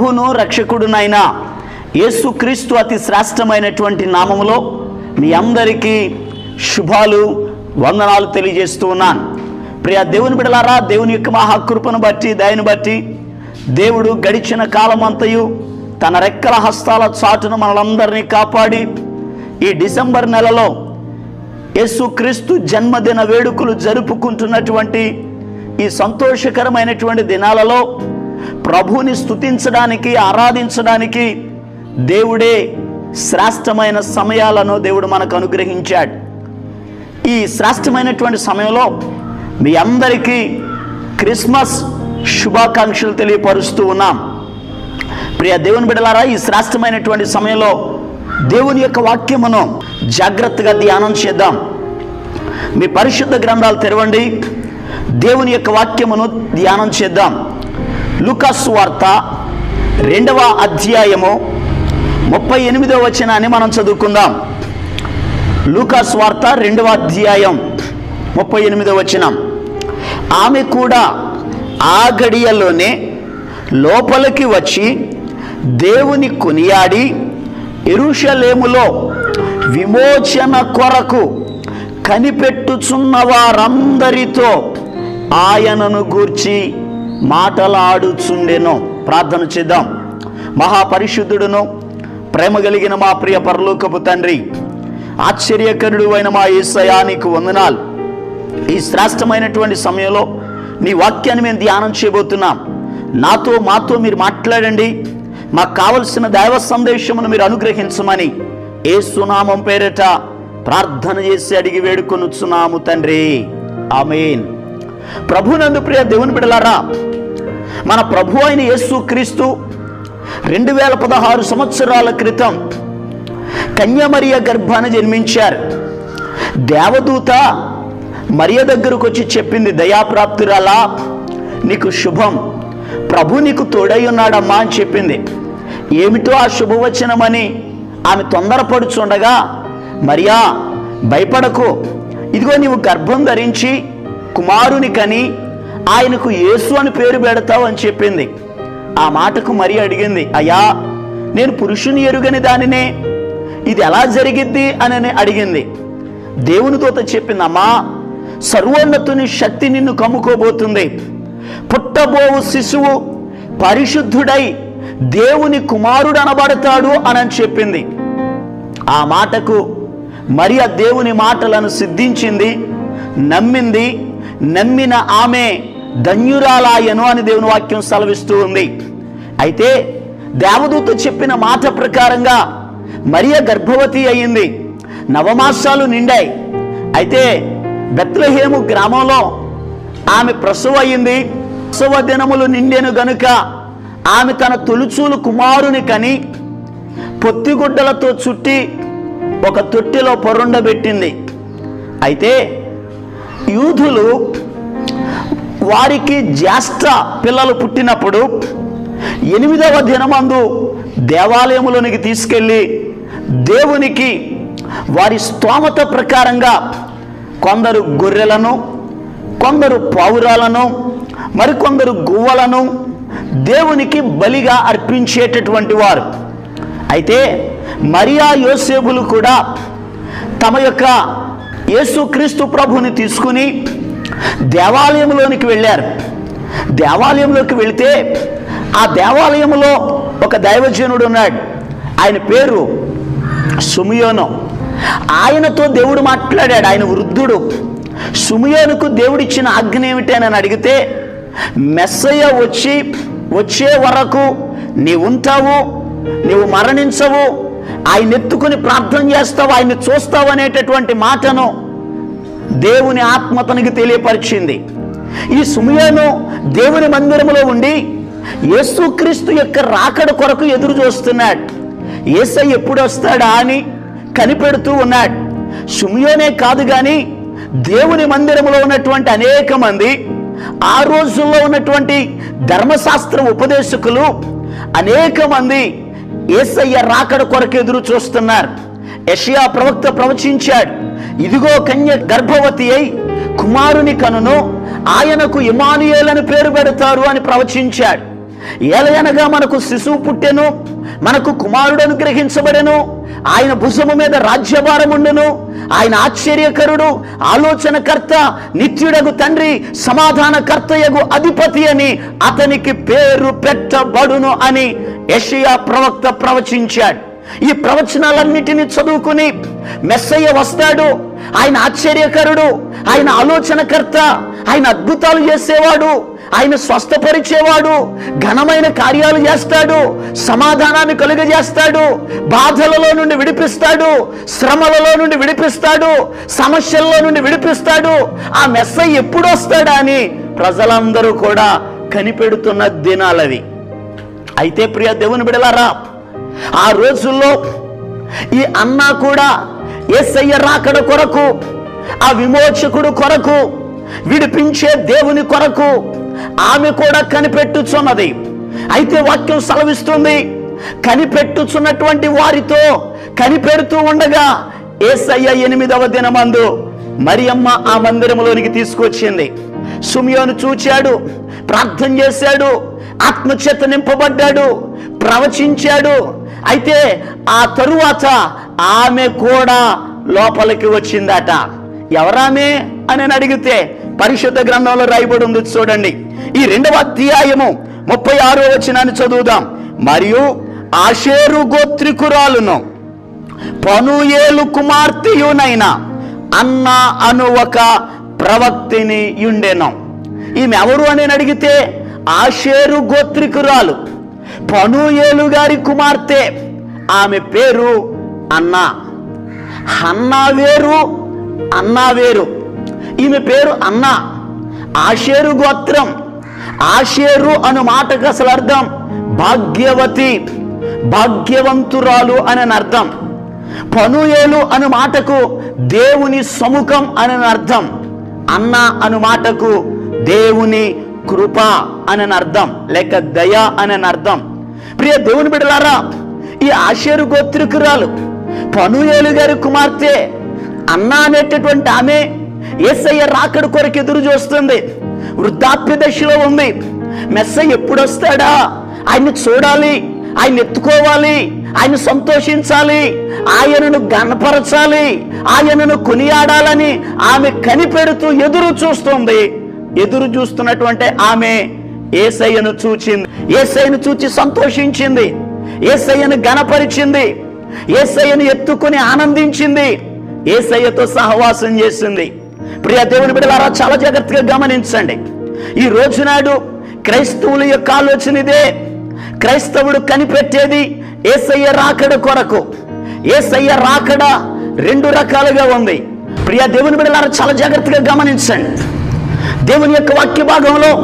ప్రభును రక్షకుడునైన యేసుక్రీస్తు అతి శ్రేష్టమైనటువంటి నామములో మీ అందరికీ శుభాలు వందనాలు తెలియజేస్తూ ఉన్నాను. ప్రియ దేవుని బిడలారా దేవుని యొక్క మహాకృపను బట్టి దయను బట్టి దేవుడు గడిచిన కాలమంతయు తన రెక్కల హస్తాల చాటును మనలందరినీ కాపాడి ఈ డిసెంబర్ నెలలో యేసుక్రీస్తు జన్మదిన వేడుకలు జరుపుకుంటున్నటువంటి ఈ సంతోషకరమైనటువంటి దినాలలో ప్రభుని స్తుతించడానికి ఆరాధించడానికి దేవుడే శ్రేష్టమైన సమయాలను దేవుడు మనకు అనుగ్రహించాడు. ఈ శ్రేష్టమైనటువంటి సమయంలో మీ అందరికీ క్రిస్మస్ శుభాకాంక్షలు తెలియపరుస్తూ ఉన్నాం. ప్రియ దేవుని బిడలారా ఈ శ్రేష్టమైనటువంటి సమయంలో దేవుని యొక్క వాక్యమును జాగ్రత్తగా ధ్యానం చేద్దాం. మీ పరిశుద్ధ గ్రంథాలు తెరవండి. దేవుని యొక్క వాక్యమును ధ్యానం చేద్దాం. లుకాస్ వార్త రెండవ అధ్యాయము ముప్పై ఎనిమిదో వచనాన్ని మనం చదువుకుందాం. లూకాస్ వార్త రెండవ అధ్యాయం ముప్పై ఎనిమిదో వచనం. ఆమె కూడా ఆ గడియలోనే లోపలికి వచ్చి దేవుని కొనియాడి ఎరుషలేములో విమోచన కొరకు కనిపెట్టుచున్న వారందరితో ఆయనను గూర్చి మాటలాడుచుండెను. ప్రార్థన చేద్దాం. మహాపరిశుద్ధుడును ప్రేమ కలిగిన మా ప్రియ పరలోకపు తండ్రి ఆశ్చర్యకరుడు అయిన మా ఈసయానికి వందనాలు. ఈ శ్రేష్టమైనటువంటి సమయంలో నీ వాక్యాన్ని మేము ధ్యానం చేయబోతున్నాం. నాతో మాతో మీరు మాట్లాడండి. మాకు కావలసిన దైవ సందేశమును మీరు అనుగ్రహించమని ఏ సునామం పేరట ప్రార్థన చేసి అడిగి వేడుకొనుచున్నాము తండ్రి. ఆమెన్. ప్రభునందు ప్రియ దేవుని బిడలారా మన ప్రభు అయిన యేసు క్రీస్తు రెండు వేల పదహారు సంవత్సరాల క్రితం కన్యమరియ గర్భాన జన్మించారు. దేవదూత మరియ దగ్గరకు వచ్చి చెప్పింది దయాప్రాప్తురాలా నీకు శుభం. ప్రభు నీకు తోడై ఉన్నాడమ్మా అని చెప్పింది. ఏమిటో ఆ శుభవచనమని ఆమె తొందరపడుచుండగా మరియా భయపడకు. ఇదిగో నీవు గర్భం ధరించి కుమారుని కని ఆయనకు యేసు అని పేరు పెడతావు అని చెప్పింది. ఆ మాటకు మరి అడిగింది అయ్యా నేను పురుషుని ఎరుగని దానినే ఇది ఎలా జరిగిద్ది? అని అడిగింది. దేవుని దూత చెప్పింది అమ్మా సర్వోన్నతుని శక్తి నిన్ను కమ్ముకోబోతుంది. పుట్టబోవు శిశువు పరిశుద్ధుడై దేవుని కుమారుడు అనబడతాడు అని చెప్పింది. ఆ మాటకు మరి ఆ దేవుని మాటలను సిద్ధించింది నమ్మింది నమ్మిన ఆమె ధన్యురాలాయను అని దేవుని వాక్యం సెలవిస్తూ ఉంది. అయితే దేవదూత చెప్పిన మాట ప్రకారంగా మరియ గర్భవతి అయింది. నవమాసాలు నిండాయి. అయితే బెత్లహేము గ్రామంలో ఆమె ప్రసవ అయింది. ప్రసవ దినములు నిండెను గనుక ఆమె తన తొలుచూలు కుమారుని కని పొత్తిగుడ్డలతో చుట్టి ఒక తొట్టిలో పొరుండబెట్టింది. అయితే యూదులు వారికి జ్యేష్ఠ పిల్లలు పుట్టినప్పుడు ఎనిమిదవ దినమందు దేవాలయములోనికి తీసుకెళ్ళి దేవునికి వారి స్తోమత ప్రకారంగా కొందరు గొర్రెలను కొందరు పావురాలను మరికొందరు గువ్వలను దేవునికి బలిగా అర్పించేటటువంటి వారు. అయితే మరియా యోసేపులు కూడా తమ యొక్క యేసుక్రీస్తు ప్రభుని తీసుకుని దేవాలయంలోనికి వెళ్ళారు. దేవాలయంలోకి వెళితే ఆ దేవాలయంలో ఒక దైవజనుడు ఉన్నాడు. ఆయన పేరు సుమియోను. ఆయనతో దేవుడు మాట్లాడాడు. ఆయన వృద్ధుడు. సుమియోనుకు దేవుడిచ్చిన ఆజ్ఞ ఏమిటి అని అడిగితే మెస్సయ్య వచ్చి వచ్చే వరకు నీవు ఉంటావు నీవు మరణించవు ఆయన ఎత్తుకుని ప్రార్థన చేస్తావు ఆయన్ని చూస్తావు అనేటటువంటి మాటను దేవుని ఆత్మ తనకి తెలియపరిచింది. ఈ సుమయోను దేవుని మందిరములో ఉండి యేసుక్రీస్తు యొక్క రాకడ కొరకు ఎదురు చూస్తున్నాడు. ఏసై ఎప్పుడు వస్తాడా అని కనిపెడుతూ ఉన్నాడు. సుమియోనే కాదు కానీ దేవుని మందిరంలో ఉన్నటువంటి అనేక మంది ఆ రోజుల్లో ఉన్నటువంటి ధర్మశాస్త్ర ఉపదేశకులు అనేక మంది ఏసయ్య రాకడ కొరకు ఎదురు చూస్తున్నారు. యషియా ప్రవక్త ప్రవచించాడు ఇదిగో కన్య గర్భవతి అయి కుమారుని కనును ఆయనకు ఇమానుయేలని పేరు పెడతారు అని ప్రవచించాడు. ఏలయనగా మనకు శిశువు పుట్టెను మనకు కుమారుడు అనుగ్రహించబడెను. ఆయన భుజము మీద రాజ్యభారం ఉండును ఆయన ఆశ్చర్యకరుడు ఆలోచనకర్త నిత్యుడగు తండ్రి సమాధానకర్తయగు అధిపతి అని అతనికి పేరు పెట్టబడును అని యషియా ప్రవక్త ప్రవచించాడు. ఈ ప్రవచనాలన్నిటిని చదువుకుని మెస్సయ్య వస్తాడు. ఆయన ఆశ్చర్యకరుడు ఆయన ఆలోచనకర్త ఆయన అద్భుతాలు చేసేవాడు. ఆయన స్వస్థపరిచేవాడు ఘనమైన కార్యాలు చేస్తాడు సమాధానాన్ని కలుగజేస్తాడు బాధలలో నుండి విడిపిస్తాడు శ్రమలలో నుండి విడిపిస్తాడు సమస్యల్లో నుండి విడిపిస్తాడు. ఆ మెస్సయ్య ఎప్పుడు వస్తాడా అని ప్రజలందరూ కూడా కనిపెడుతున్న దినాలవి. అయితే ప్రియ దేవుని బిడలారా ఆ రోజుల్లో ఈ అన్న కూడా ఏసయ్య రాకడ కొరకు ఆ విమోచకుడు కొరకు విడిపించే దేవుని కొరకు ఆమె కూడా కనిపెట్టుచున్నది. అయితే వాక్యం సెలవిస్తుంది. కనిపెట్టుచున్నటువంటి వారితో కనిపెడుతూ ఉండగా ఏసయ్య ఎనిమిదవ దినమందు మరియమ్మ ఆ మందిరంలోనికి తీసుకొచ్చింది. సుమియోను చూచాడు ప్రార్థన చేశాడు ఆత్మచేత నింపబడ్డాడు ప్రవచించాడు. అయితే ఆ తరువాత ఆమె కూడా లోపలికి వచ్చిందట. ఎవరామే? అని అడిగితే పరిశుద్ధ గ్రంథంలో రాయబడి ఉంది చూడండి. ఈ రెండవ అధ్యాయము ముప్పై ఆరో వచనాన్ని చదువుదాం. మరియు ఆషేరు గోత్రికురాలును పనుయేలు కుమార్తెయునైన అన్న అను ఒక ప్రవక్తిని యుండెను. ఈమె ఎవరు అని అడిగితే ఆషేరు గోత్రికురాలు పనుయేలు గారి కుమార్తె. ఆమె పేరు అన్న. అన్నా వేరు అన్నా వేరు. ఈమె పేరు అన్న. ఆషేరు గోత్రం ఆషేరు అను మాటకు అసలు అర్థం భాగ్యవతి భాగ్యవంతురాలు అని అర్థం. పనుయేలు అను మాటకు దేవుని సముఖం అని అర్థం. అన్న అను మాటకు దేవుని కృప అని అర్థం. లేక దయ అని అర్థం. ప్రియ దేవుని బిడలారా ఈ ఆషేరు గోత్రికురాలు పనుయేలు గారి కుమార్తె అన్న అనేటటువంటి ఆమె ఎస్ఐ రాకడ కొరకు ఎదురు చూస్తుంది. వృద్ధాప్య దశలో ఉంది. మెస్స ఎప్పుడు వస్తాడా ఆయన్ని చూడాలి ఆయన ఎత్తుకోవాలి ఆయన సంతోషించాలి ఆయనను గణపరచాలి ఆయనను కొనియాడాలని ఆమె కనిపెడుతూ ఎదురు చూస్తుంది. ఎదురు చూస్తున్నటువంటి ఆమె ఏసయ్యను చూచింది. ఏసయ్యను చూచి సంతోషించింది. ఏసయ్యను గణపరిచింది ఏసయ్యను ఎత్తుకొని ఆనందించింది. ఏసయ్యతో సహవాసం చేసింది. ప్రియ దేవుని బిడ్డలారా చాలా జాగ్రత్తగా గమనించండి. ఈ రోజునాడు క్రైస్తవుల యొక్క ఆలోచన ఇదే. క్రైస్తవుడు కనిపెట్టేది ఏసయ్య రాకడ కొరకు. ఏసయ్య రాకడ రెండు రకాలుగా ఉంది. ప్రియ దేవుని బిడ్డలారా చాలా జాగ్రత్తగా గమనించండి. దేవుని యొక్క వాక్య భాగంలో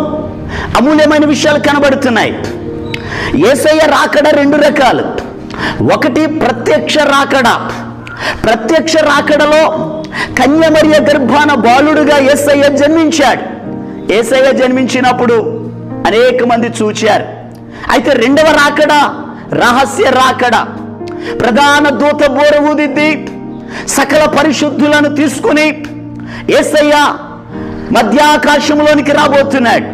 అమూల్యమైన విషయాలు కనబడుతున్నాయి. ఏసయ్య రాకడ రెండు రకాలు. ఒకటి ప్రత్యక్ష రాకడ. ప్రత్యక్ష రాకడలో కన్యమరియ గర్భాన బాలుడుగా ఏసయ్య జన్మించాడు. ఏసయ్య జన్మించినప్పుడు అనేక మంది చూచారు. అయితే రెండవ రాకడ రహస్య రాకడ. ప్రధాన దూత బోర ఊదిద్ది. సకల పరిశుద్ధులను తీసుకుని ఏసయ్య మధ్యాకాశంలోనికి రాబోతున్నాడు.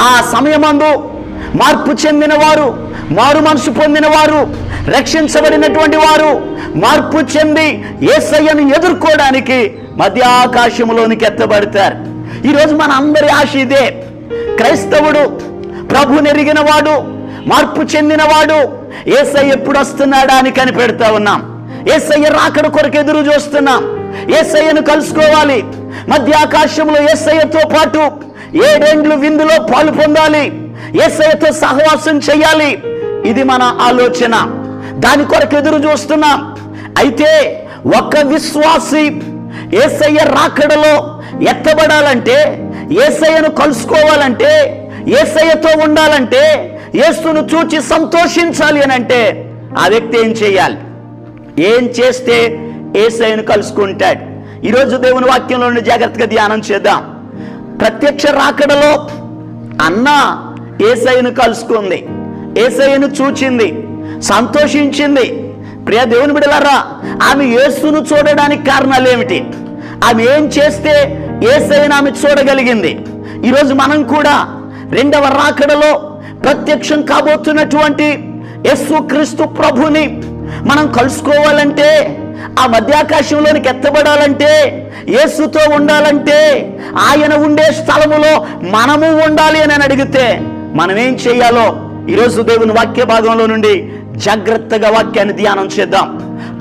ఆ సమయమందు మార్పు చెందిన వారు మారు మనసు పొందిన వారు రక్షించబడినటువంటి వారు మార్పు చెంది ఏసయ్యను ఎదుర్కోవడానికి మధ్య ఆకాశంలోనికి ఎత్తబడతారు. ఈరోజు మన అందరి ఆశ ఇదే. క్రైస్తవుడు ప్రభు నెరిగిన వాడు మార్పు చెందినవాడు ఏసయ్య ఎప్పుడు వస్తున్నాడా అని కనిపెడతా ఉన్నాం. ఏసయ్య రాకడ కొరకు ఎదురు చూస్తున్నాం. ఏసయ్యను కలుసుకోవాలి. మధ్య ఆకాశంలో ఏసయ్యతో పాటు ఏడేండ్లు విందులో పాలు పొందాలి. ఏసయ్యతో సహవాసం చేయాలి. ఇది మన ఆలోచన. దాని కొరకు ఎదురు చూస్తున్నాం. అయితే ఒక్క విశ్వాసి ఏసయ్య రాకడలో ఎత్తబడాలంటే ఏసయ్యను కలుసుకోవాలంటే ఏసయ్యతో ఉండాలంటే ఏసును చూచి సంతోషించాలి అని అంటే ఆ వ్యక్తి ఏం చేయాలి? ఏం చేస్తే ఏసయ్యను కలుసుకుంటాడు? ఈరోజు దేవుని వాక్యంలో నుండి జాగ్రత్తగా ధ్యానం చేద్దాం. ప్రత్యక్ష రాకడలో అన్న ఏసైను కలుసుకుంది. ఏసయ్యను చూచింది సంతోషించింది. ప్రియ దేవుని బిడలారా ఆమె యేసును చూడడానికి కారణాలు ఏమిటి ఆమె ఏం చేస్తే ఏసైను ఆమె చూడగలిగింది? ఈరోజు మనం కూడా రెండవ రాకడలో ప్రత్యక్షం కాబోతున్నటువంటి యస్సు క్రీస్తు ప్రభుని మనం కలుసుకోవాలంటే ఆ మధ్యాకాశంలోనికి ఎత్తబడాలంటే యేసుతో ఉండాలంటే ఆయన ఉండే స్థలములో మనము ఉండాలి అని అని అడిగితే మనం ఏం చేయాలో? ఈరోజు దేవుని వాక్య భాగంలో నుండి జాగ్రత్తగా వాక్యాన్ని ధ్యానం చేద్దాం.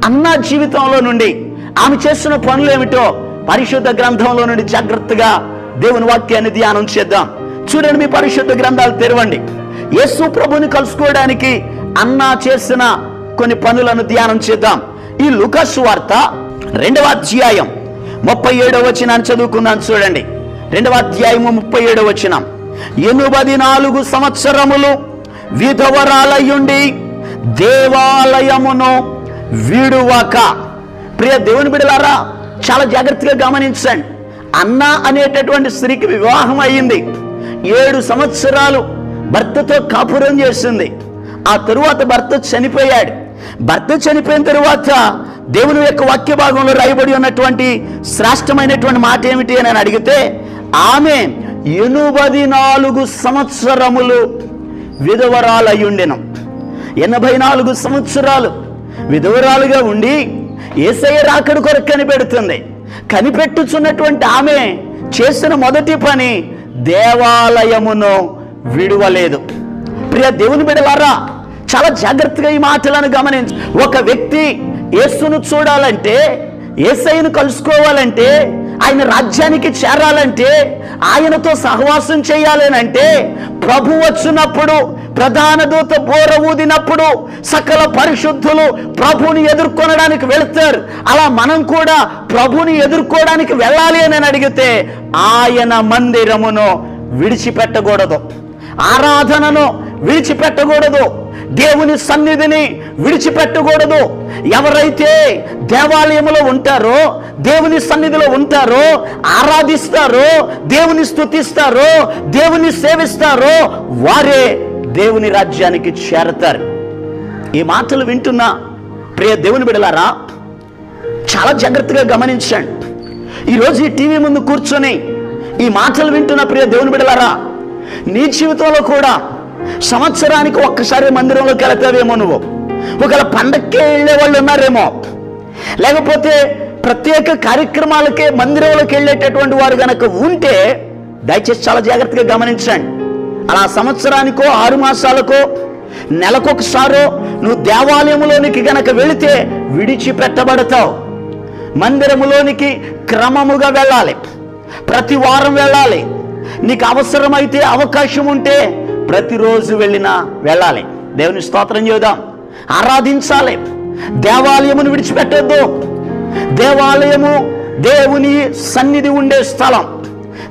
అన్న జీవితంలో నుండి ఆమె చేస్తున్న పనులు ఏమిటో పరిశుద్ధ గ్రంథంలో నుండి జాగ్రత్తగా దేవుని వాక్యాన్ని ధ్యానం చేద్దాం. చూడండి మీ పరిశుద్ధ గ్రంథాలు తెరవండి. యేసు ప్రభుని కలుసుకోవడానికి అన్న చేసిన కొన్ని పనులను ధ్యానం చేద్దాం. ఈ లుకస్ వార్త రెండవ అధ్యాయం ముప్పై ఏడవ వచనాన్ని చదువుకుందాం చూడండి. రెండవ అధ్యాయము ముప్పై ఏడవ వచనం. ఎనిమిది నాలుగు సంవత్సరములు విధవరాలయ్యుండి దేవాలయమును విడువక. ప్రియ దేవుని బిడలారా చాలా జాగ్రత్తగా గమనించండి. అన్న అనేటటువంటి స్త్రీకి వివాహం అయ్యింది. ఏడు సంవత్సరాలు భర్తతో కాపురం చేసింది. ఆ తరువాత భర్త చనిపోయాడు. భర్త చనిపోయిన తరువాత దేవుని యొక్క వాక్య భాగంలో రాయబడి ఉన్నటువంటి శ్రేష్టమైనటువంటి మాట ఏమిటి అని నేను అడిగితే ఆమె ఎనభై నాలుగు సంవత్సరములు విధవరాలయ్యుండెను. ఎనభై నాలుగు సంవత్సరాలు విధవరాలుగా ఉండి ఏసయ్య రాకడు కొరకు కనిపెడుతుంది. కనిపెట్టుచున్నటువంటి ఆమె చేసిన మొదటి పని దేవాలయమును విడువలేదు. ప్రియ దేవుని బిడలారా చాలా జాగ్రత్తగా ఈ మాటలను గమనించు. ఒక వ్యక్తి యేసును చూడాలంటే ఏసైను కలుసుకోవాలంటే ఆయన రాజ్యానికి చేరాలంటే ఆయనతో సహవాసం చేయాలనంటే ప్రభు వచ్చినప్పుడు ప్రధాన దూత బోర ఊదినప్పుడు సకల పరిశుద్ధులు ప్రభుని ఎదుర్కొనడానికి వెళతారు. అలా మనం కూడా ప్రభుని ఎదుర్కోవడానికి వెళ్ళాలి అని అడిగితే ఆయన మందిరమును విడిచిపెట్టకూడదు. ఆరాధనను విడిచిపెట్టకూడదు. దేవుని సన్నిధిని విడిచిపెట్టకూడదు. ఎవరైతే దేవాలయంలో ఉంటారో దేవుని సన్నిధిలో ఉంటారో ఆరాధిస్తారో దేవుని స్తుతిస్తారో దేవుని సేవిస్తారో వారే దేవుని రాజ్యానికి చేరతారు. ఈ మాటలు వింటున్న ప్రియ దేవుని బిడలారా చాలా జాగ్రత్తగా గమనించండి. ఈరోజు ఈ టీవీ ముందు కూర్చొని ఈ మాటలు వింటున్న ప్రియ దేవుని బిడలారా నీ జీవితంలో కూడా సంవత్సరానికి ఒక్కసారి మందిరంలోకి వెళతావేమో నువ్వు. ఒకవేళ పండక్కే వెళ్ళే వాళ్ళు ఉన్నారేమో. లేకపోతే ప్రత్యేక కార్యక్రమాలకే మందిరంలోకి వెళ్ళేటటువంటి వారు గనక ఉంటే దయచేసి చాలా జాగ్రత్తగా గమనించండి. అలా సంవత్సరానికో ఆరు మాసాలకో నెలకొకసారో నువ్వు దేవాలయంలోనికి గనక వెళితే విడిచిపెట్టబడతావు. మందిరములోనికి క్రమముగా వెళ్ళాలి. ప్రతి వారం వెళ్ళాలి. నీకు అవసరమైతే అవకాశం ఉంటే ప్రతిరోజు వెళ్ళినా వెళ్ళాలి. దేవుని స్తోత్రం చేద్దాం ఆరాధించాలి. దేవాలయమును విడిచిపెట్టద్దు. దేవాలయము దేవుని సన్నిధి ఉండే స్థలం.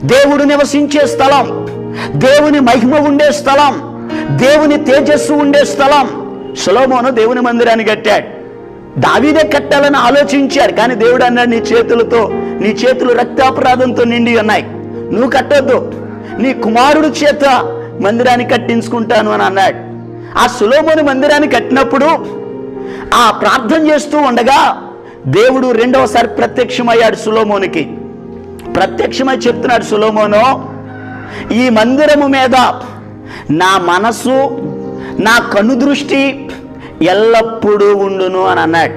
దేవుడు నివసించే స్థలం. దేవుని మహిమ ఉండే స్థలం. దేవుని తేజస్సు ఉండే స్థలం. సులోమోను దేవుని మందిరాన్ని కట్టాడు. దావీదే కట్టాలని ఆలోచించాడు. కానీ దేవుడు అన్నాడు నీ చేతులతో నీ చేతులు రక్తాపరాధంతో నిండి ఉన్నాయి. నువ్వు కట్టొద్దు. నీ కుమారుడు చేత మందిరాన్ని కట్టించుకుంటాను అని అన్నాడు. ఆ సులోమోని మందిరాన్ని కట్టినప్పుడు ఆ ప్రార్థన చేస్తూ ఉండగా దేవుడు రెండవసారి ప్రత్యక్షమయ్యాడు సులోమోనికి. ప్రత్యక్షమై చెప్తున్నాడు సులోమోను ఈ మందిరము మీద నా మనసు నా కను దృష్టి ఎల్లప్పుడూ ఉండును అని అన్నాడు.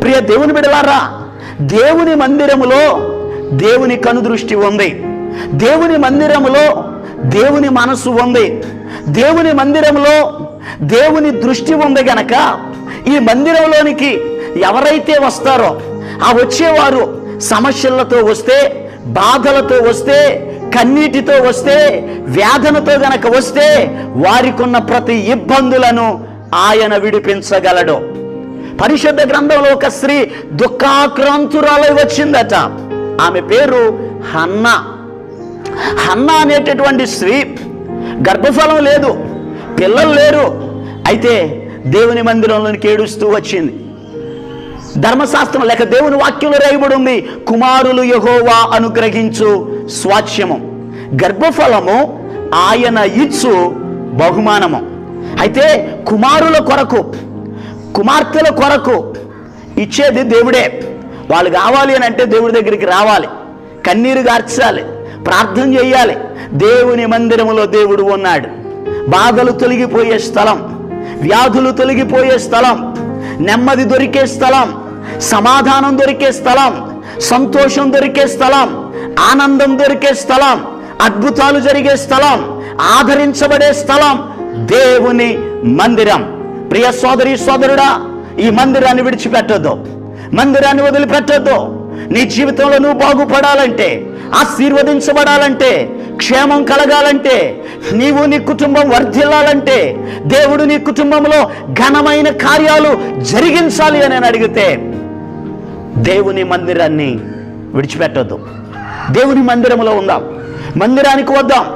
ప్రియ దేవుని బిడలారా దేవుని మందిరములో దేవుని కను దృష్టి ఉంది. దేవుని మందిరములో దేవుని మనసు ఉంది. దేవుని మందిరంలో దేవుని దృష్టి ఉంది గనక ఈ మందిరంలోనికి ఎవరైతే వస్తారో ఆ వచ్చేవారు సమస్యలతో వస్తే బాధలతో వస్తే కన్నీటితో వస్తే వేదనతో గనక వస్తే వారికున్న ప్రతి ఇబ్బందులను ఆయన విడిపించగలడు. పరిశుద్ధ గ్రంథంలో ఒక స్త్రీ దుఃఖాక్రాంతురాలై వచ్చిందట. ఆమె పేరు హన్నా. హన్నా అనేటటువంటి స్త్రీ గర్భఫలం లేదు పిల్లలు లేరు. అయితే దేవుని మందిరంలోనికి ఏడుస్తూ వచ్చింది. ధర్మశాస్త్రం లేక దేవుని వాక్యంలో రేయబడి ఉంది కుమారులు యహోవా అనుగ్రహించు స్వాచ్యము గర్భఫలము ఆయన ఇచ్చు బహుమానము. అయితే కుమారుల కొరకు కుమార్తెల కొరకు ఇచ్చేది దేవుడే. వాళ్ళు కావాలి అని అంటే దేవుడి దగ్గరికి రావాలి. కన్నీరు గార్చాలి. ప్రార్థన చేయాలి. దేవుని మందిరములో దేవుడు ఉన్నాడు. బాధలు తొలగిపోయే స్థలం వ్యాధులు తొలగిపోయే స్థలం నెమ్మది దొరికే స్థలం సమాధానం దొరికే స్థలం సంతోషం దొరికే స్థలం ఆనందం దొరికే స్థలం అద్భుతాలు జరిగే స్థలం ఆదరించబడే స్థలం దేవుని మందిరం. ప్రియ సోదరి సోదరుడా ఈ మందిరాన్ని విడిచిపెట్టద్దు. మందిరాన్ని వదిలిపెట్టొద్దు. నీ జీవితంలో నువ్వు బాగుపడాలంటే ఆశీర్వదించబడాలంటే క్షేమం కలగాలంటే నీవు నీ కుటుంబం వర్ధిల్లాలంటే దేవుడు నీ కుటుంబంలో ఘనమైన కార్యాలు జరిగించాలి అని అడిగితే దేవుని మందిరాన్ని విడిచిపెట్టొద్దు. దేవుని మందిరములో ఉందాం. మందిరానికి వద్దాం.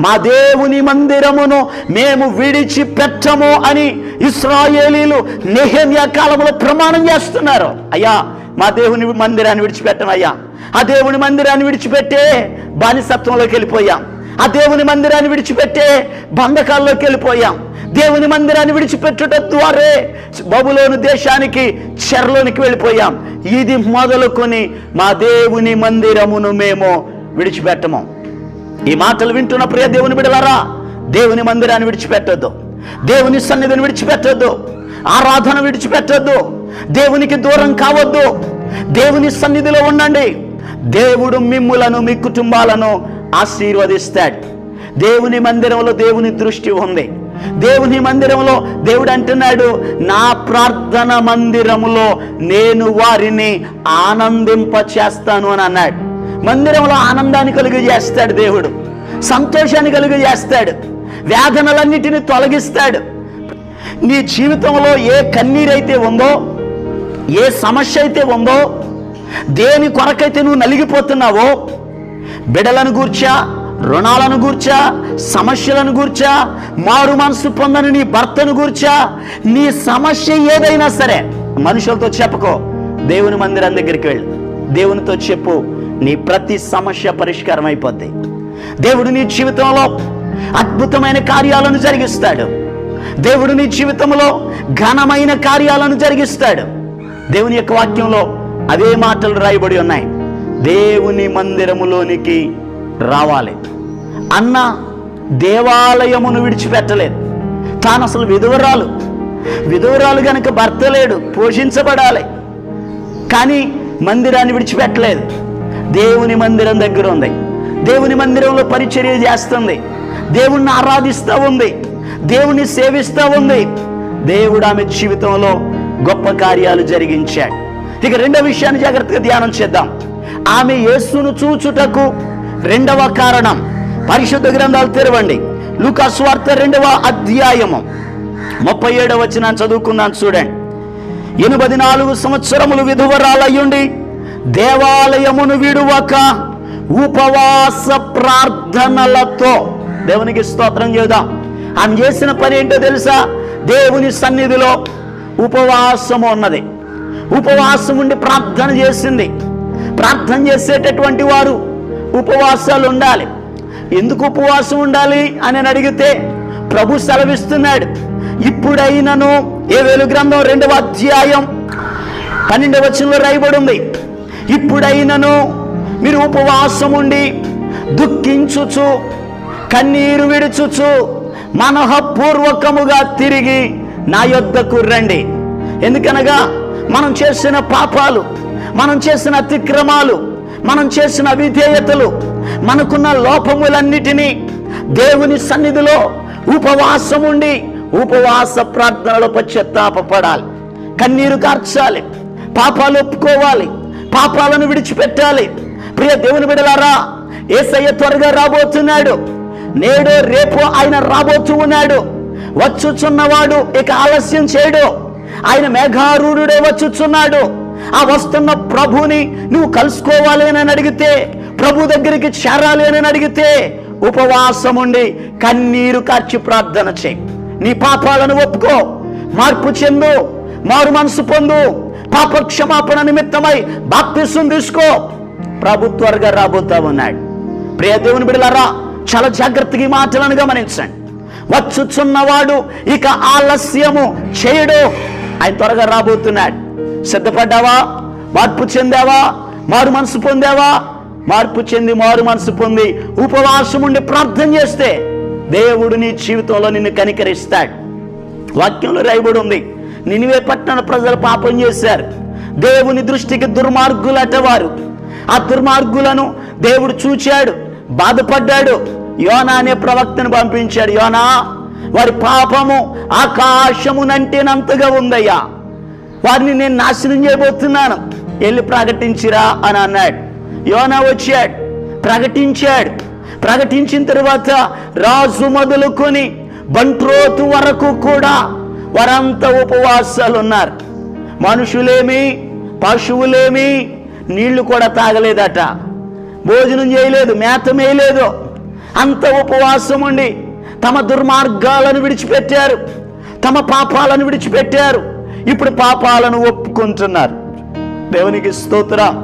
మా దేవుని మందిరమును మేము విడిచిపెట్టము అని ఇస్రాయేలీలు నెహమ్యా కాలంలో ప్రమాణం చేస్తున్నారు. అయ్యా మా దేవుని మందిరాన్ని విడిచిపెట్టమయ్యా ఆ దేవుని మందిరాన్ని విడిచిపెట్టే బానిసత్వంలోకి వెళ్ళిపోయాం. ఆ దేవుని మందిరాన్ని విడిచిపెట్టే బంధకాల్లోకి వెళ్ళిపోయాం. దేవుని మందిరాన్ని విడిచిపెట్టుట ద్వారే బబులోను దేశానికి చెరలోనికి వెళ్ళిపోయాం. ఇది మొదలుకొని మా దేవుని మందిరమును మేము విడిచిపెట్టము. ఈ మాటలు వింటున్న ప్రియ దేవుని బిడలారా దేవుని మందిరాన్ని విడిచిపెట్టొద్దు. దేవుని సన్నిధిని విడిచిపెట్టొద్దు. ఆరాధన విడిచిపెట్టద్దు. దేవునికి దూరం కావద్దు. దేవుని సన్నిధిలో ఉండండి. దేవుడు మిమ్ములను మీ కుటుంబాలను ఆశీర్వదిస్తాడు. దేవుని మందిరంలో దేవుని దృష్టి ఉంది. దేవుని మందిరంలో దేవుడు అంటున్నాడు నా ప్రార్థన మందిరములో నేను వారిని ఆనందింప చేస్తాను అని అన్నాడు. మందిరంలో ఆనందాన్ని కలుగు చేస్తాడు దేవుడు. సంతోషాన్ని కలుగు చేస్తాడు. వేదనలన్నిటిని తొలగిస్తాడు. నీ జీవితంలో ఏ కన్నీరైతే ఉందో ఏ సమస్య అయితే ఉందో దేని కొరకైతే నువ్వు నలిగిపోతున్నావో బిడలను గూర్చా రుణాలను గూర్చా సమస్యలను గూర్చా మారు మనసు పొందని నీ భర్తను గూర్చా నీ సమస్య ఏదైనా సరే మనుషులతో చెప్పుకో దేవుని మందిరం దగ్గరికి వెళ్ళు. దేవునితో చెప్పు నీ ప్రతి సమస్య పరిష్కారం అయిపోద్ది. దేవుడు నీ జీవితంలో అద్భుతమైన కార్యాలను జరిగిస్తాడు. దేవుడు నీ జీవితంలో ఘనమైన కార్యాలను జరిగిస్తాడు. దేవుని యొక్క వాక్యంలో అదే మాటలు రాయబడి ఉన్నాయి. దేవుని మందిరములోనికి రావాలి. అన్న దేవాలయమును విడిచిపెట్టలేదు. తాను అసలు విధవరాలు. విధవరాలు కనుక భర్త లేడు పోషించబడాలి. కానీ మందిరాన్ని విడిచిపెట్టలేదు. దేవుని మందిరం దగ్గర ఉంది. దేవుని మందిరంలో పరిచర్య చేస్తుంది. దేవుణ్ణి ఆరాధిస్తూ ఉంది. దేవుణ్ణి సేవిస్తూ ఉంది. దేవుడు ఆమె జీవితంలో గొప్ప కార్యాలు జరిగించాడు. ఇక రెండవ విషయాన్ని జాగ్రత్తగా ధ్యానం చేద్దాం. ఆమె యేసును చూచుటకు రెండవ కారణం. పరిశుద్ధ గ్రంథాలు తెరవండి. లూకాస్వార్త రెండవ అధ్యాయము. ముప్పై ఏడవ వచ్చిన చదువుకున్నాను చూడండి. ఎనభై నాలుగు సంవత్సరములు విధువరాలయ్యుండి దేవాలయమును విడువక ఉపవాస ప్రార్థనలతో దేవునికి స్తోత్రం చేద్దాం. ఆమె చేసిన పని ఏంటో తెలుసా? దేవుని సన్నిధిలో ఉపవాసము ఉన్నది. ఉపవాసం ఉండి ప్రార్థన చేసింది. ప్రార్థన చేసేటటువంటి వారు ఉపవాసాలు ఉండాలి. ఎందుకు ఉపవాసం ఉండాలి అని అడిగితే ప్రభు సెలవిస్తున్నాడు. ఇప్పుడైనను ఏ వెలు గ్రంథం రెండవ అధ్యాయం పన్నెండవ వచనంలో రాయబడి ఉంది ఇప్పుడైనను మీరు ఉపవాసం ఉండి దుఃఖించుచు కన్నీరు విడుచుచు మనఃపూర్వకముగా తిరిగి నా యొద్దకు రండి. ఎందుకనగా మనం చేసిన పాపాలు మనం చేసిన అతిక్రమాలు మనం చేసిన విధేయతలు మనకున్న లోపములన్నిటినీ దేవుని సన్నిధిలో ఉపవాసం ఉండి ఉపవాస ప్రార్థనలో పశ్చత్తాపడాలి కన్నీరు కార్చాలి. పాపాలు ఒప్పుకోవాలి. పాపాలను విడిచిపెట్టాలి. ప్రియ దేవుని బిడలారా ఏసయ్య త్వరగా రాబోతున్నాడు. నేడు రేపు ఆయన రాబోతూ ఉన్నాడు. వచ్చుచున్నవాడు ఇక ఆలస్యం చేయడు. ఆయన మేఘారూఢుడే వచ్చుచున్నాడు. ఆ వస్తున్న ప్రభుని నువ్వు కలుసుకోవాలి అని అడిగితే ప్రభు దగ్గరికి చేరాలి అని అడిగితే ఉపవాసం ఉండి కన్నీరు కార్చి ప్రార్థన చేయి. నీ పాపాలను ఒప్పుకో. మార్పు చెందు. మారు మనసు పొందు. పాప క్షమాపణ నిమిత్తమై బాప్తిసం తీసుకో. ప్రభు త్వరగా రాబోతా ఉన్నాడు. ప్రియ దేవుని బిడలారా చాలా జాగ్రత్తగా ఈ మాటలను గమనించండి. వచ్చుచున్నవాడు. ఇక ఆలస్యము చేయడు. ఆయన త్వరగా రాబోతున్నాడు. సిద్ధపడ్డావా? మార్పు చెందావా? మారు మనసు పొందావా? మార్పు చెంది మారు మనసు పొంది ఉపవాసం ఉండి ప్రార్థన చేస్తే దేవుడు నీ జీవితంలో నిన్ను కనికరిస్తాడు. వాక్యంలో రాయబడి ఉంది. నినివే పట్టణ ప్రజలు పాపం చేశారు. దేవుని దృష్టికి దుర్మార్గులట వారు. ఆ దుర్మార్గులను దేవుడు చూచాడు బాధపడ్డాడు. యోనా అనే ప్రవక్తను పంపించాడు యోనా వారి పాపము ఆకాశమునంటేనంతగా ఉందయ్యా. వారిని నేను నాశనం చేయబోతున్నాను. వెళ్ళి ప్రకటించిరా అని అన్నాడు. యోనా వచ్చాడు ప్రకటించాడు. ప్రకటించిన తర్వాత రాజు మొదలుకొని బంట్రోతు వరకు కూడా వారంతా ఉపవాసాలు ఉన్నారు. మనుషులేమి పశువులేమి నీళ్ళు కూడా తాగలేదట. భోజనం చేయలేదు మేత మేయలేదు. అంత ఉపవాసం ఉండి తమ దుర్మార్గాలను విడిచిపెట్టారు తమ పాపాలను విడిచిపెట్టారు. ఇప్పుడు పాపాలను ఒప్పుకుంటున్నారు. దేవునికి స్తోత్ర.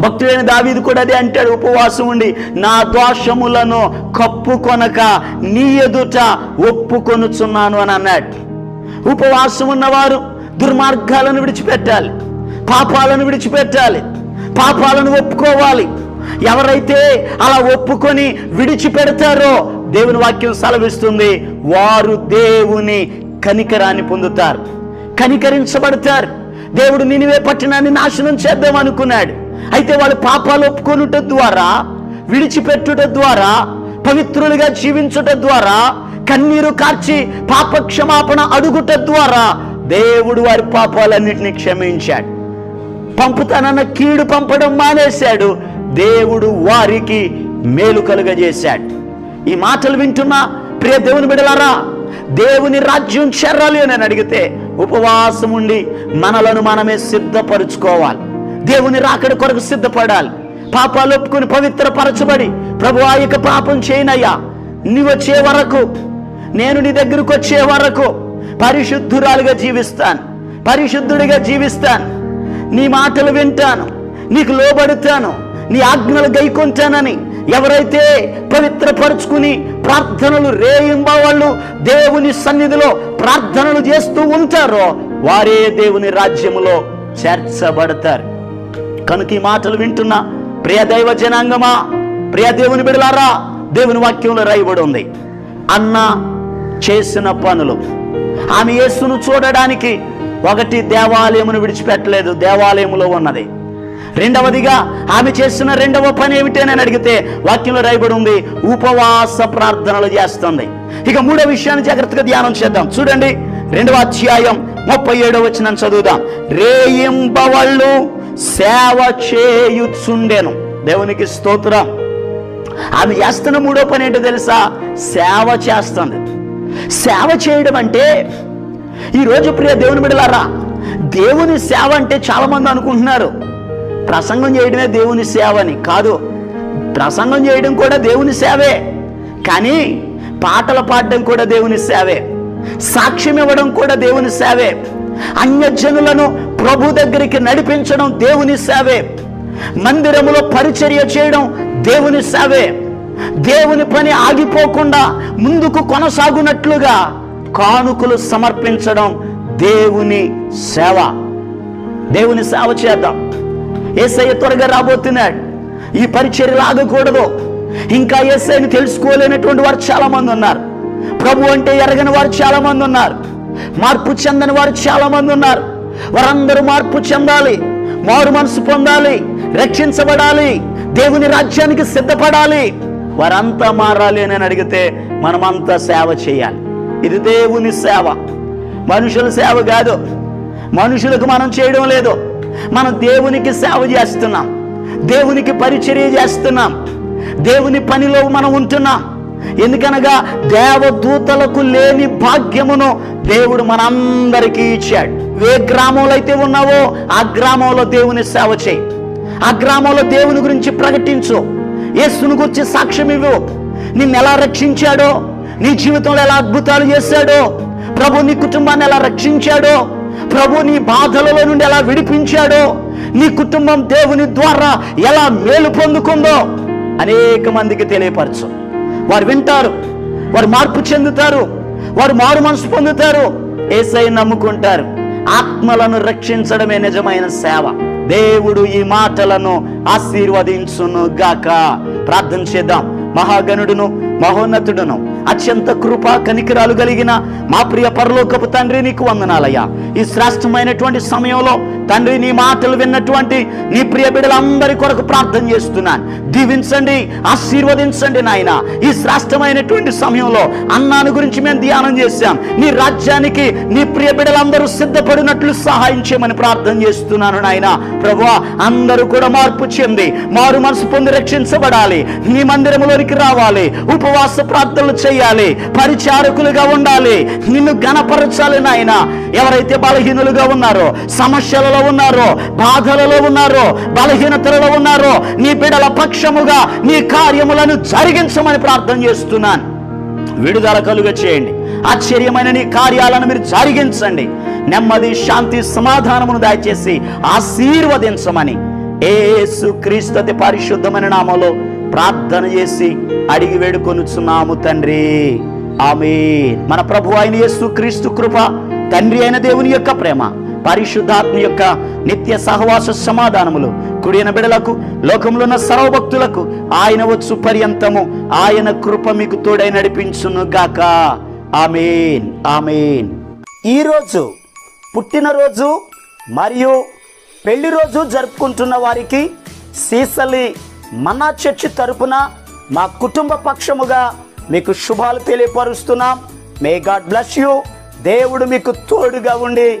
భక్తుడైన దావీది కూడా అదే అంటాడు ఉపవాసం ఉండి నా దోషములను కప్పుకొనక నీ ఎదుట ఒప్పుకొనుచున్నాను అని అన్నాడు. ఉపవాసం ఉన్నవారు దుర్మార్గాలను విడిచిపెట్టాలి పాపాలను విడిచిపెట్టాలి పాపాలను ఒప్పుకోవాలి. ఎవరైతే అలా ఒప్పుకొని విడిచిపెడతారో దేవుని వాక్యం సెలవిస్తుంది వారు దేవుని కనికరాన్ని పొందుతారు కనికరించబడతారు. దేవుడు నినివే పట్టణాన్ని నాశనం చేద్దాం అనుకున్నాడు. అయితే వాళ్ళు పాపాలు ఒప్పుకొనుట ద్వారా విడిచిపెట్టుట ద్వారా పవిత్రులుగా జీవించుట ద్వారా కన్నీరు కార్చి పాప క్షమాపణ అడుగుట ద్వారా దేవుడు వారి పాపాలన్నింటినీ క్షమించాడు. పంపుతానన్న కీడు పంపడం మానేశాడు. దేవుడు వారికి మేలు కలుగజేశాడు. ఈ మాటలు వింటున్నా ప్రియ దేవుని బిడలారా దేవుని రాజ్యం చెర్రాలి అని అడిగితే ఉపవాసం ఉండి మనలను మనమే సిద్ధపరుచుకోవాలి. దేవుని రాకడ కొరకు సిద్ధపడాలి. పాపాలు ఒప్పుకుని పవిత్రపరచబడి ప్రభు ఆ యొక్క పాపం చేయనయ్యా. నీ వచ్చే వరకు నేను నీ దగ్గరకు వచ్చే వరకు పరిశుద్ధురాలుగా జీవిస్తాను. పరిశుద్ధుడిగా జీవిస్తాను. నీ మాటలు వింటాను. నీకు లోబడుతాను. నీ ఆజ్ఞలు గైకొంటానని ఎవరైతే పవిత్రపరుచుకుని ప్రార్థనలు రేయింబవాళ్ళు దేవుని సన్నిధిలో ప్రార్థనలు చేస్తూ ఉంటారో వారే దేవుని రాజ్యములో చేర్చబడతారు. కనుక ఈ మాటలు వింటున్నా ప్రియ దైవ జనాంగమా ప్రియ దేవుని బిడలారా దేవుని వాక్యంలో రాయబడి ఉంది. అన్న చేసిన పనులు. ఆమె యేసును చూడడానికి ఒకటి దేవాలయమును విడిచిపెట్టలేదు దేవాలయములో ఉన్నది. రెండవదిగా ఆమె చేస్తున్న రెండవ పని ఏమిటని అడిగితే వాక్యంలో రాయబడి ఉంది ఉపవాస ప్రార్థనలు చేస్తుంది. ఇక మూడో విషయాన్ని జాగ్రత్తగా ధ్యానం చేద్దాం. చూడండి రెండవ అధ్యాయం ముప్పై ఏడవ వచ్చిన చదువుదాం. రేయింబవళ్ళు సేవ చేయుచుండెను. దేవునికి స్తోత్రం. ఆమె చేస్తున్న మూడో పని ఏంటో తెలుసా? సేవ చేస్తుంది. సేవ చేయడం అంటే ఈరోజు ప్రియ దేవుని బిడలారా దేవుని సేవ అంటే చాలా మంది అనుకుంటున్నారు. ప్రసంగం చేయడమే దేవుని సేవ అని కాదు. ప్రసంగం చేయడం కూడా దేవుని సేవే. కానీ పాటలు పాడడం కూడా దేవుని సేవే. సాక్ష్యం ఇవ్వడం కూడా దేవుని సేవే. అన్యజనులను ప్రభు దగ్గరికి నడిపించడం దేవుని సేవే. మందిరములో పరిచర్య చేయడం దేవుని సేవే. దేవుని పని ఆగిపోకుండా ముందుకు కొనసాగునట్లుగా కానుకలు సమర్పించడం దేవుని సేవ. దేవుని సేవ చేద్దాం. ఏసయ్య త్వరగా రాబోతున్నాడు ఈ పరిచర్యలు ఆగకూడదు ఇంకా ఏసైని తెలుసుకోలేనటువంటి వారు చాలా మంది ఉన్నారు. ప్రభు అంటే ఎరగని వారు చాలా మంది ఉన్నారు. మార్పు చెందని వారు చాలా మంది ఉన్నారు. వారందరూ మార్పు చెందాలి. మారు మనసు పొందాలి. రక్షించబడాలి. దేవుని రాజ్యానికి సిద్ధపడాలి. వారంతా మారాలి అని అడిగితే మనమంతా సేవ చేయాలి. ఇది దేవుని సేవ. మనుషుల సేవ కాదు. మనుషులకు మనం చేయడం లేదు. మనం దేవునికి సేవ చేస్తున్నాం. దేవునికి పరిచర్య చేస్తున్నాం. దేవుని పనిలో మనం ఉంటున్నాం. ఎందుకనగా దేవదూతలకు లేని భాగ్యమును దేవుడు మనందరికీ ఇచ్చాడు. ఏ గ్రామంలో అయితే ఉన్నావో ఆ గ్రామంలో దేవుని సేవ చేయి. ఆ గ్రామంలో దేవుని గురించి ప్రకటించు. యేసుని గురించి సాక్ష్యం ఇవ్వు. నిన్ను ఎలా రక్షించాడో నీ జీవితంలో ఎలా అద్భుతాలు చేశాడో ప్రభు నీ కుటుంబాన్ని ఎలా రక్షించాడో ప్రభు నీ బాధలలో నుండి ఎలా విడిపించాడో నీ కుటుంబం దేవుని ద్వారా ఎలా మేలు పొందుకుందో అనేక మందికి తెలియపరచు. వారు వింటారు వారు మార్పు చెందుతారు వారు మారు మనసు పొందుతారు. ఏసై నమ్ముకుంటారు. ఆత్మలను రక్షించడమే నిజమైన సేవ. దేవుడు ఈ మాటలను ఆశీర్వదించును గాక ప్రార్థన చేద్దాం. మహాగణుడును మహోన్నతుడను అత్యంత కృప కనికిరాలు కలిగిన మా ప్రియ పరలోకపు తండ్రి నీకు వందనాలయ్యా. ఈ శ్రేష్టమైనటువంటి సమయంలో తండ్రి నీ మాటలు విన్నటువంటి నీ ప్రియ బిడ్డలందరి కొరకు ప్రార్థన చేస్తున్నాను. దీవించండి ఆశీర్వదించండి నాయన. ఈ శ్రేష్టమైనటువంటి సమయంలో అన్నాను గురించి మేము ధ్యానం చేశాం. నీ రాజ్యానికి నీ ప్రియ బిడ్డలందరూ సిద్ధపడినట్లు సహాయం చేయమని ప్రార్థన చేస్తున్నాను నాయన. ప్రభు అందరూ కూడా మార్పు చెంది మారు మనసు పొంది రక్షించబడాలి. నీ మందిరంలోనికి రావాలి ఉపవాస ప్రార్థనలు చేయాలి పరిచారకులుగా ఉండాలి. నిన్ను గణపరచాలి నాయన. ఎవరైతే బలహీనులుగా ఉన్నారో సమస్యలలో ఉన్నారో బాధలలో ఉన్నారో బలహీనతలలో ఉన్నారో నీ బిడల పక్షముగా నీ కార్యములను జరిగించమని ప్రార్థన చేస్తున్నాను. విడుదల కలుగ చేయండి. ఆశ్చర్యమైన నీ కార్యాలను మీరు జరిగించండి. నెమ్మది శాంతి సమాధానమును దయచేసి ఆశీర్వదించమని ఏసు క్రీస్తు పరిశుద్ధమైన నామలో ప్రార్థన చేసి అడిగి వేడుకొనుచున్నాము తండ్రి. ఆమె మన ప్రభు అయిన యేసు క్రీస్తు కృప తండ్రి అయిన దేవుని యొక్క ప్రేమ పరిశుద్ధాత్మ యొక్క నిత్య సహవాస సమాధానములు. కుడిన బిడలకు లోకంలో ఉన్న సర్వభక్తులకు ఆయన వచ్చు పర్యంతము. ఆయన కృప మీకు తోడై నడిపించును గాక. ఆమెన్. ఆమెన్. ఈరోజు పుట్టినరోజు మరియు పెళ్ళి రోజు జరుపుకుంటున్న వారికి సీసలి మన్నా చర్చి తరపున మా కుటుంబ పక్షముగా మీకు శుభాలు తెలియపరుస్తున్నాం. మే గాడ్ బ్లెస్ యూ దేవుడు మీకు తోడుగా ఉండి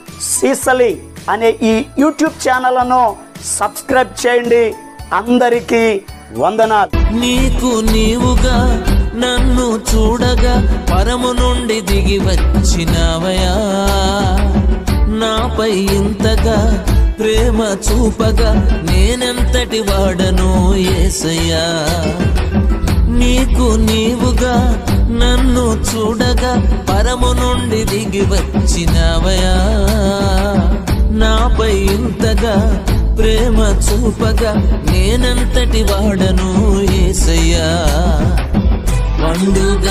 సీసలి అనే ఈ యూట్యూబ్ ఛానల్ను సబ్స్క్రైబ్ చేయండి. అందరికీ వందనాలు. నీకు నీవుగా నన్ను చూడగా పరము నుండి దిగి వచ్చినవయా నాపై ఇంతగా ప్రేమ చూపగా నేనెంతటి వాడను ఏసయ్యా. నీకు నీవుగా నన్ను చూడగా పరము నుండి దిగి వచ్చినవయా నాపై ఇంతగా ప్రేమ చూపగా నేనంతటి వాడను ఏసయ్యా. పండుగ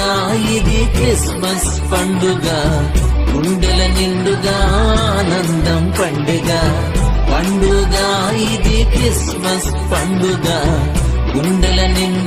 ఇది క్రిస్మస్ పండుగ గుండెల నిండుగా ఆనందం పండుగ. పండుగ ఇది క్రిస్మస్ పండుగ గుండెల నిండు